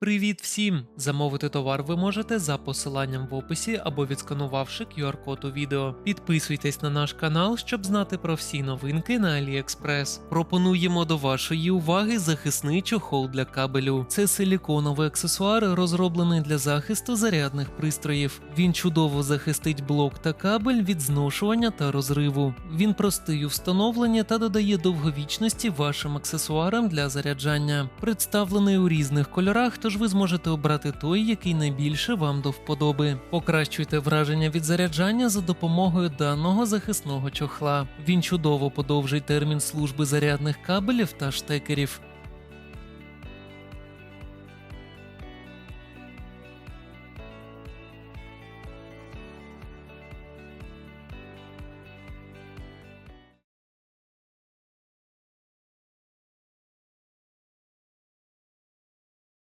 Привіт всім! Замовити товар ви можете за посиланням в описі або відсканувавши QR-код у відео. Підписуйтесь на наш канал, щоб знати про всі новинки на AliExpress. Пропонуємо до вашої уваги захисний чохол для кабелю. Це силіконовий аксесуар, розроблений для захисту зарядних пристроїв. Він чудово захистить блок та кабель від зношування та розриву. Він простий у встановленні та додає довговічності вашим аксесуарам для заряджання. Представлений у різних кольорах, тож ви зможете обрати той, який найбільше вам до вподоби. Покращуйте враження від заряджання за допомогою даного захисного чохла. Він чудово подовжить термін служби зарядних кабелів та штекерів.